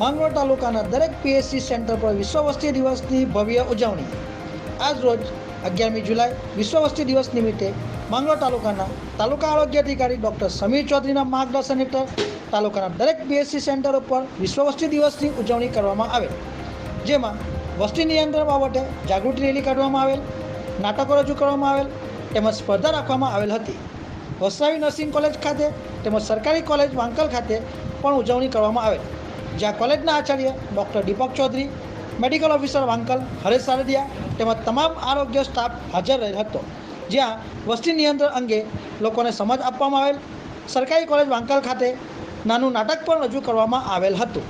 માંગરોળ તાલુકાના દરેક PSC centre પર વિશ્વ વસ્તી દિવસની ભવ્ય ઉજવણી. આજ રોજ અગિયારમી જુલાઈ વિશ્વ વસ્તી દિવસ નિમિત્તે માંગરોળ તાલુકાના તાલુકા આરોગ્ય અધિકારી ડૉક્ટર સમીર ચૌધરીના માર્ગદર્શન હેઠળ તાલુકાના દરેક પીએસસી સેન્ટર ઉપર વિશ્વ વસ્તી દિવસની ઉજવણી કરવામાં આવેલ. જેમાં વસ્તી નિયંત્રણ બાબતે જાગૃતિ રેલી કાઢવામાં આવેલ, નાટકો રજૂ કરવામાં આવેલ, તેમજ સ્પર્ધા રાખવામાં આવેલ હતી. વસાવી નર્સિંગ કોલેજ ખાતે તેમજ સરકારી કોલેજ વાંકલ ખાતે પણ ઉજવણી કરવામાં આવેલ. જ્યાં કોલેજના Acharya doctor Deepak Chaudhari, medical officer Vankal, Haresh Sardiya તેમજ તમામ આરોગ્ય સ્ટાફ હાજર રહેલ હતો. જ્યાં વસ્તી નિયંત્રણ અંગે લોકોને સમજ આપવામાં આવેલ. સરકારી કોલેજ વાંકલ ખાતે નાનું નાટક પણ રજૂ કરવામાં આવેલ હતું.